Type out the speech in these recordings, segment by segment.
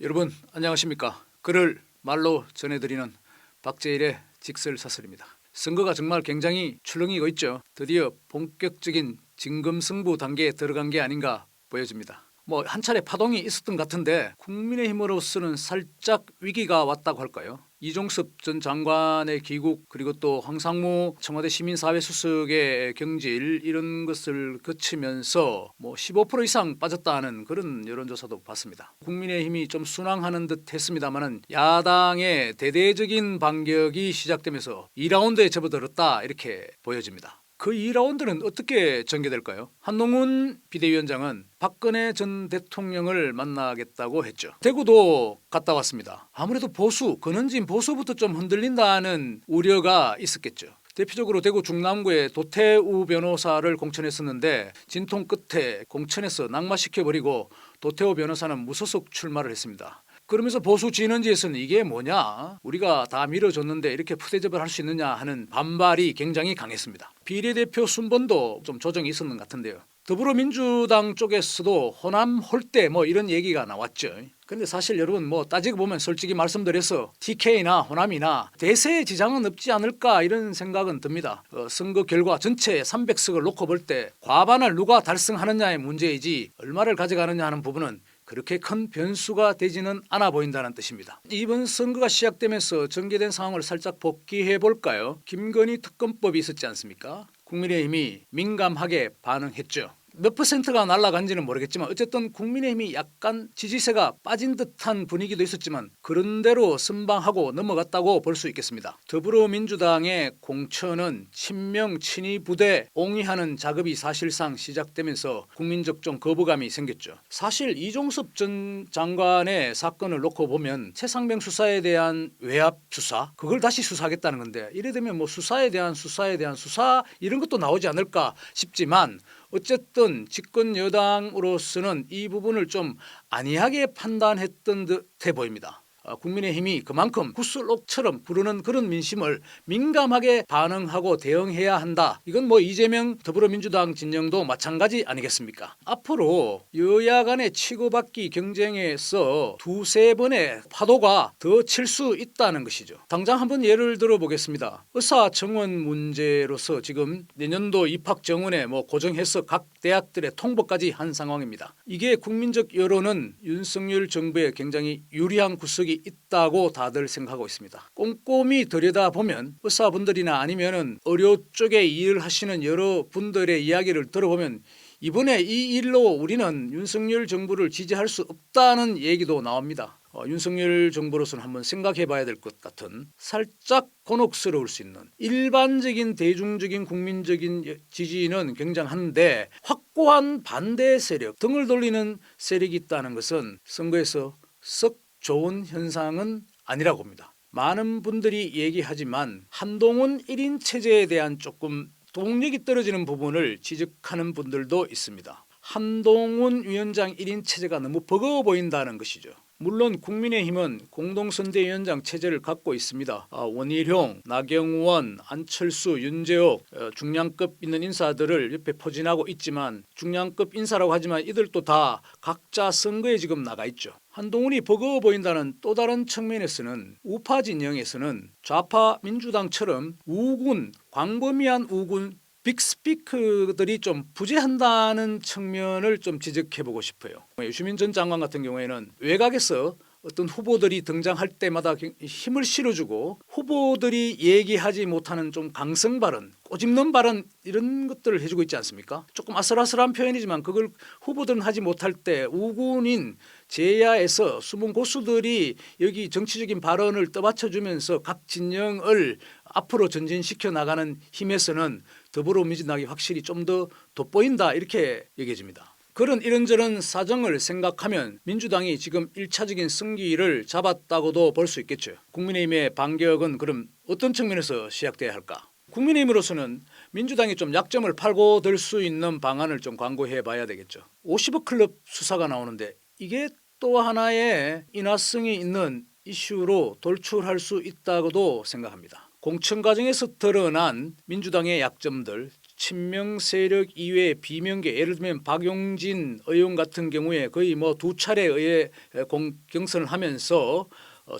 여러분 안녕하십니까? 글을 말로 전해드리는 박재일의 직설사설입니다. 선거가 정말 굉장히 출렁이고 있죠. 드디어 본격적인 진검승부 단계에 들어간 게 아닌가 보여집니다. 뭐 한 차례 파동이 있었던 것 같은데 국민의힘으로서는 살짝 위기가 왔다고 할까요? 이종섭 전 장관의 귀국 그리고 또 황상무 청와대 시민사회 수석의 경질 이런 것을 거치면서 뭐 15% 이상 빠졌다는 그런 여론조사도 봤습니다. 국민의힘이 좀 순항하는 듯 했습니다마는 야당의 대대적인 반격이 시작되면서 2라운드에 접어들었다 이렇게 보여집니다. 그 2라운드는 어떻게 전개될까요? 한동훈 비대위원장은 박근혜 전 대통령을 만나겠다고 했죠. 대구도 갔다 왔습니다. 아무래도 보수, 근원진 보수부터 좀 흔들린다는 우려가 있었겠죠. 대표적으로 대구 중남구의 도태우 변호사를 공천했었는데 진통 끝에 공천에서 낙마시켜버리고 도태우 변호사는 무소속 출마를 했습니다. 그러면서 보수 진원지에서는 이게 뭐냐 우리가 다 밀어줬는데 이렇게 푸대접을 할 수 있느냐 하는 반발이 굉장히 강했습니다. 비례대표 순번도 좀 조정이 있었는 것 같은데요. 더불어민주당 쪽에서도 호남 홀대 뭐 이런 얘기가 나왔죠. 근데 사실 여러분 뭐 따지고 보면 솔직히 말씀드려서 TK나 호남이나 대세에 지장은 없지 않을까 이런 생각은 듭니다. 어, 선거 결과 전체 300석을 놓고 볼 때 과반을 누가 달성하느냐의 문제이지 얼마를 가져가느냐 하는 부분은 그렇게 큰 변수가 되지는 않아 보인다는 뜻입니다. 이번 선거가 시작되면서 전개된 상황을 살짝 복귀해 볼까요? 김건희 특검법이 있었지 않습니까? 국민의힘이 민감하게 반응했죠. 몇 퍼센트가 날아간지는 모르겠지만 어쨌든 국민의힘이 약간 지지세가 빠진 듯한 분위기도 있었지만 그런대로 선방하고 넘어갔다고 볼 수 있겠습니다. 더불어민주당의 공천은 친명 친위 부대 옹이하는 작업이 사실상 시작되면서 국민적 좀 거부감이 생겼죠. 사실 이종섭 전 장관의 사건을 놓고 보면 최상병 수사에 대한 외압 수사 그걸 다시 수사하겠다는 건데 이래 되면 뭐 수사에 대한 수사에 대한 수사 이런 것도 나오지 않을까 싶지만 어쨌든 집권 여당으로서는 이 부분을 좀 안이하게 판단했던 듯해 보입니다. 어, 국민의힘이 그만큼 구슬옥처럼 부르는 그런 민심을 민감하게 반응하고 대응해야 한다. 이건 뭐 이재명 더불어민주당 진영도 마찬가지 아니겠습니까? 앞으로 여야 간의 치고받기 경쟁에서 두세 번의 파도가 더 칠 수 있다는 것이죠. 당장 한번 예를 들어 보겠습니다. 의사 정원 문제로서 지금 내년도 입학 정원에 뭐 고정해서 각 대학들의 통보까지 한 상황입니다. 이게 국민적 여론은 윤석열 정부에 굉장히 유리한 구석이 있다고 다들 생각하고 있습니다. 꼼꼼히 들여다보면 의사분들이나 아니면은 의료 쪽에 일을 하시는 여러 분들의 이야기를 들어보면 이번에 이 일로 우리는 윤석열 정부를 지지할 수 없다는 얘기도 나옵니다. 어, 윤석열 정부로서는 한번 생각해 봐야 될 것 같은 살짝 곤혹스러울 수 있는 일반적인 대중적인 국민적인 예- 지지는 굉장한데 확고한 반대 세력 등을 돌리는 세력이 있다는 것은 선거에서 썩 좋은 현상은 아니라고 봅니다. 많은 분들이 얘기하지만 한동훈 1인 체제에 대한 조금 동력이 떨어지는 부분을 지적하는 분들도 있습니다. 한동훈 위원장 1인 체제가 너무 버거워 보인다는 것이죠. 물론 국민의힘은 공동선대위원장 체제를 갖고 있습니다. 아, 원희룡, 나경원, 안철수, 윤재옥 어, 중량급 있는 인사들을 옆에 포진하고 있지만 중량급 인사라고 하지만 이들도 다 각자 선거에 지금 나가 있죠. 한동훈이 버거워 보인다는 또 다른 측면에서는 우파 진영에서는 좌파 민주당처럼 우군, 광범위한 우군 빅스피크들이 좀 부재한다는 측면을 좀 지적해보고 싶어요. 유시민 전 장관 같은 경우에는 외곽에서 어떤 후보들이 등장할 때마다 힘을 실어주고 후보들이 얘기하지 못하는 좀 강성 발언, 꼬집는 발언 이런 것들을 해주고 있지 않습니까? 조금 아슬아슬한 표현이지만 그걸 후보들은 하지 못할 때 우군인 제야에서 숨은 고수들이 여기 정치적인 발언을 떠받쳐주면서 각 진영을 앞으로 전진시켜 나가는 힘에서는 더불어민주당이 확실히 좀 더 돋보인다 이렇게 얘기해 줍니다. 그런 이런저런 사정을 생각하면 민주당이 지금 1차적인 승기를 잡았다고도 볼 수 있겠죠. 국민의힘의 반격은 그럼 어떤 측면에서 시작돼야 할까? 국민의힘으로서는 민주당이 좀 약점을 팔고 들 수 있는 방안을 좀 광고해 봐야 되겠죠. 50억 클럽 수사가 나오는데 이게 또 하나의 인화성이 있는 이슈로 돌출할 수 있다고도 생각합니다. 공천 과정에서 드러난 민주당의 약점들 친명 세력 이외의 비명계 예를 들면 박용진 의원 같은 경우에 거의 뭐 두 차례 의회 공 경선을 하면서 어,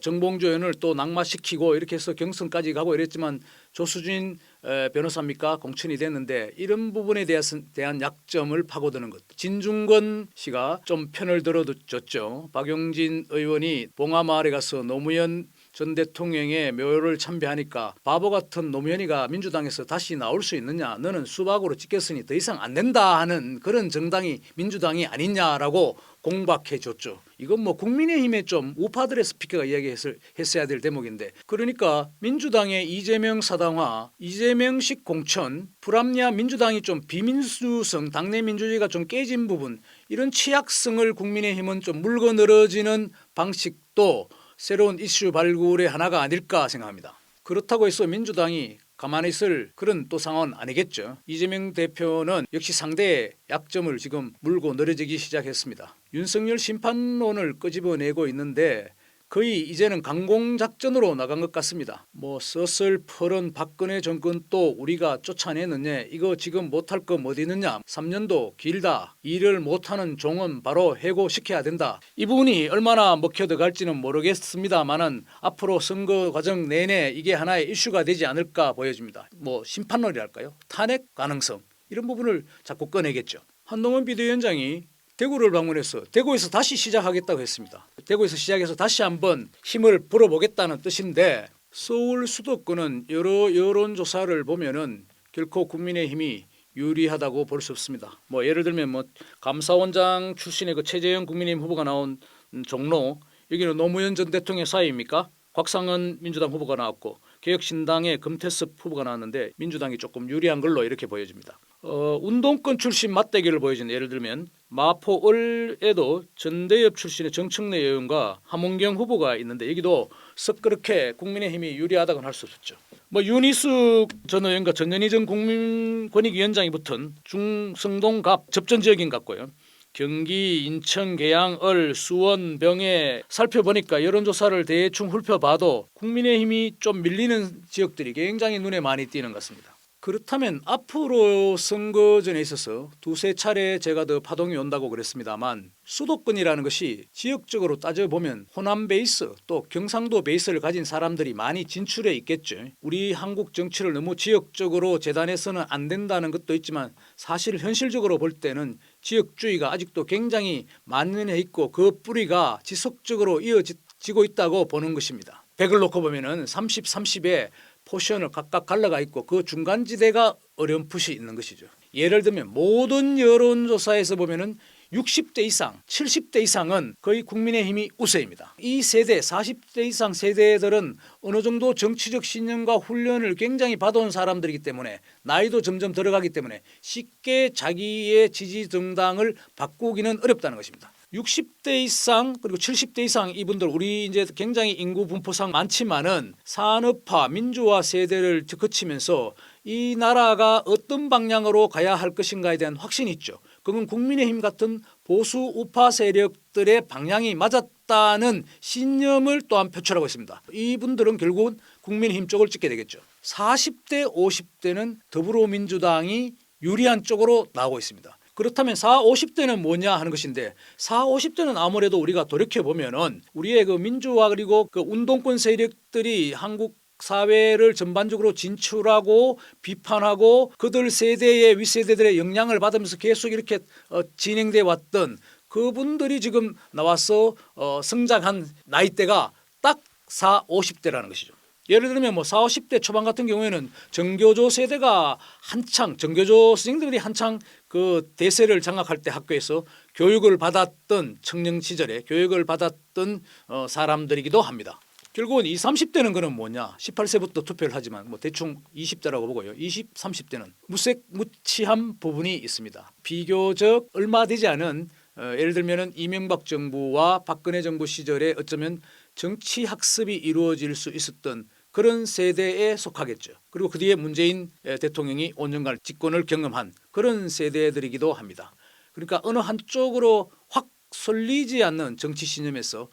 정봉주 의원을 또 낙마시키고 이렇게 해서 경선까지 가고 이랬지만 조수진 에, 변호사입니까 공천이 됐는데 이런 부분에 대한 약점을 파고드는 것. 진중권 씨가 좀 편을 들어줬죠. 박용진 의원이 봉하마을에 가서 노무현 전 대통령의 묘를 참배하니까 바보 같은 노무현이가 민주당에서 다시 나올 수 있느냐 너는 수박으로 찍혔으니 더 이상 안 된다 하는 그런 정당이 민주당이 아니냐라고 공박해 줬죠. 이건 뭐 국민의힘의 좀 우파들의 스피커가 이야기했어야 될 대목인데 그러니까 민주당의 이재명 사당화 이재명식 공천 불합리한 민주당이 좀 비민주성 당내 민주주의가 좀 깨진 부분 이런 취약성을 국민의힘은 좀 물고 늘어지는 방식도 새로운 이슈 발굴의 하나가 아닐까 생각합니다. 그렇다고 해서 민주당이 가만히 있을 그런 또 상황은 아니겠죠. 이재명 대표는 역시 상대의 약점을 지금 물고 늘어지기 시작했습니다. 윤석열 심판론을 끄집어내고 있는데 거의 이제는 강공작전으로 나간 것 같습니다. 뭐 서슬퍼런 박근혜 정권 또 우리가 쫓아내느냐 이거 지금 못할 거 어디 있느냐 3년도 길다 일을 못하는 종은 바로 해고시켜야 된다. 이 부분이 얼마나 먹혀 들어갈지는 모르겠습니다만은 앞으로 선거 과정 내내 이게 하나의 이슈가 되지 않을까 보여집니다. 뭐 심판론이랄까요 탄핵 가능성 이런 부분을 자꾸 꺼내겠죠. 한동훈 비대위원장이 대구를 방문해서 대구에서 다시 시작하겠다고 했습니다. 대구에서 시작해서 다시 한번 힘을 불어보겠다는 뜻인데 서울 수도권은 여러 여론조사를 보면은 결코 국민의힘이 유리하다고 볼 수 없습니다. 뭐 예를 들면 뭐 감사원장 출신의 그 최재형 국민의힘 후보가 나온 음, 종로 여기는 노무현 전 대통령 사이입니까? 곽상은 민주당 후보가 나왔고 개혁신당의 금태섭 후보가 나왔는데 민주당이 조금 유리한 걸로 이렇게 보여집니다. 어, 운동권 출신 맞대결을 보여준 예를 들면 마포을에도 전대협 출신의 정청래 의원과 함원경 후보가 있는데 여기도 썩 그렇게 국민의힘이 유리하다고는 할 수 없었죠. 뭐 윤희숙 전 의원과 전현희 전 국민권익위원장이 붙은 중성동갑 접전 지역인 것 같고요. 경기, 인천, 계양, 을, 수원, 병해 살펴보니까 여론조사를 대충 훑어봐도 국민의힘이 좀 밀리는 지역들이 굉장히 눈에 많이 띄는 것 같습니다. 그렇다면 앞으로 선거전에 있어서 두세 차례 제가 더 파동이 온다고 그랬습니다만 수도권이라는 것이 지역적으로 따져보면 호남 베이스 또 경상도 베이스를 가진 사람들이 많이 진출해 있겠죠. 우리 한국 정치를 너무 지역적으로 재단해서는 안 된다는 것도 있지만 사실 현실적으로 볼 때는 지역주의가 아직도 굉장히 만연해 있고 그 뿌리가 지속적으로 이어지고 있다고 보는 것입니다. 100을 놓고 보면은 30, 30에 포션을 각각 갈라가 있고 그 중간 지대가 어렴풋이 있는 것이죠. 예를 들면 모든 여론조사에서 보면은 60대 이상, 70대 이상은 거의 국민의힘이 우세입니다. 이 세대, 40대 이상 세대들은 어느 정도 정치적 신념과 훈련을 굉장히 받아온 사람들이기 때문에 나이도 점점 들어가기 때문에 쉽게 자기의 지지 정당을 바꾸기는 어렵다는 것입니다. 60대 이상 그리고 70대 이상 이분들 우리 이제 굉장히 인구 분포상 많지만은 산업화 민주화 세대를 거치면서 이 나라가 어떤 방향으로 가야 할 것인가에 대한 확신이 있죠. 그건 국민의힘 같은 보수 우파 세력들의 방향이 맞았다는 신념을 또한 표출하고 있습니다. 이분들은 결국은 국민의힘 쪽을 찍게 되겠죠. 40대 50대는 더불어민주당이 유리한 쪽으로 나오고 있습니다. 그렇다면 4, 50대는 뭐냐 하는 것인데 4, 50대는 아무래도 우리가 돌이켜 보면은 우리의 그 민주화 그리고 그 운동권 세력들이 한국 사회를 전반적으로 진출하고 비판하고 그들 세대의 윗세대들의 영향을 받으면서 계속 이렇게 어, 진행돼 왔던 그분들이 지금 나와서 어, 성장한 나이대가 딱 4, 50대라는 것이죠. 예를 들면 뭐 4, 50대 초반 같은 경우에는 정교조 세대가 한창 정교조 선생님들이 한창 그 대세를 장악할 때 학교에서 교육을 받았던 청년 시절에 교육을 받았던 어, 사람들이기도 합니다. 결국은 이 30대는 그럼 뭐냐? 18세부터 투표를 하지만 뭐 대충 20대라고 보고요. 20, 30대는 무색무취한 부분이 있습니다. 비교적 얼마 되지 않은 어, 예를 들면은 이명박 정부와 박근혜 정부 시절에 어쩌면 정치 학습이 이루어질 수 있었던 그런 세대에 속하겠죠. 그리고 그 뒤에 문재인 대통령이 5년간 집권을 경험한 그런 세대들이기도 합니다. 그러니까 어느 한쪽으로 확 쏠리지 않는 정치 신념에서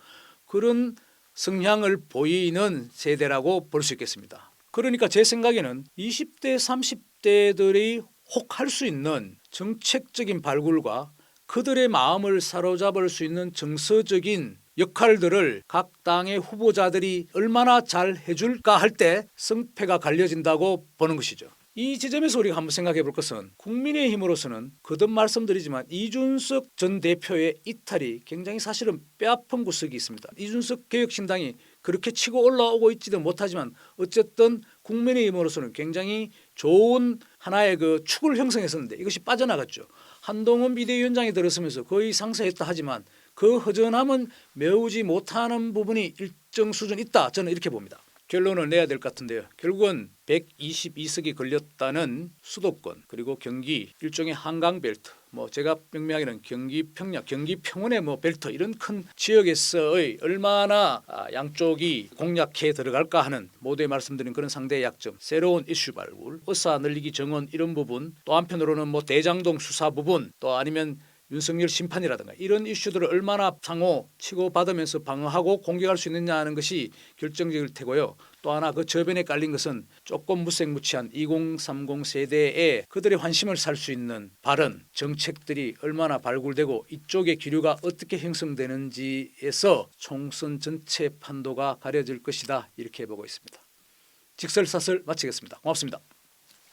그런 성향을 보이는 세대라고 볼 수 있겠습니다. 그러니까 제 생각에는 20대, 30대들의 혹할 수 있는 정책적인 발굴과 그들의 마음을 사로잡을 수 있는 정서적인 역할들을 각 당의 후보자들이 얼마나 잘 해줄까 할 때 승패가 갈려진다고 보는 것이죠. 이 지점에서 우리가 한번 생각해 볼 것은 국민의힘으로서는 거듭 말씀드리지만 이준석 전 대표의 이탈이 굉장히 사실은 뼈아픈 구석이 있습니다. 이준석 개혁신당이 그렇게 치고 올라오고 있지도 못하지만 어쨌든 국민의힘으로서는 굉장히 좋은 하나의 그 축을 형성했었는데 이것이 빠져나갔죠. 한동훈 비대위원장이 들었으면서 거의 상세했다 하지만 그 허전함은 메우지 못하는 부분이 일정 수준 있다. 저는 이렇게 봅니다. 결론을 내야 될 것 같은데요. 결국은 122석이 걸렸다는 수도권 그리고 경기 일종의 한강 벨트 뭐 제가 명명하기는 경기 평야 경기 평원의 뭐 벨트 이런 큰 지역에서의 얼마나 아, 양쪽이 공략해 들어갈까 하는 모두에 말씀드린 그런 상대의 약점 새로운 이슈 발굴 의사 늘리기 정원 이런 부분 또 한편으로는 뭐 대장동 수사 부분 또 아니면 윤석열 심판이라든가 이런 이슈들을 얼마나 상호 치고받으면서 방어하고 공격할 수 있느냐 하는 것이 결정적일 테고요. 또 하나 그 저변에 깔린 것은 조금 무색무취한 2030 세대에 그들의 환심을 살 수 있는 발언, 정책들이 얼마나 발굴되고 이쪽의 기류가 어떻게 형성되는지에서 총선 전체 판도가 가려질 것이다 이렇게 보고 있습니다. 직설사설 마치겠습니다. 고맙습니다.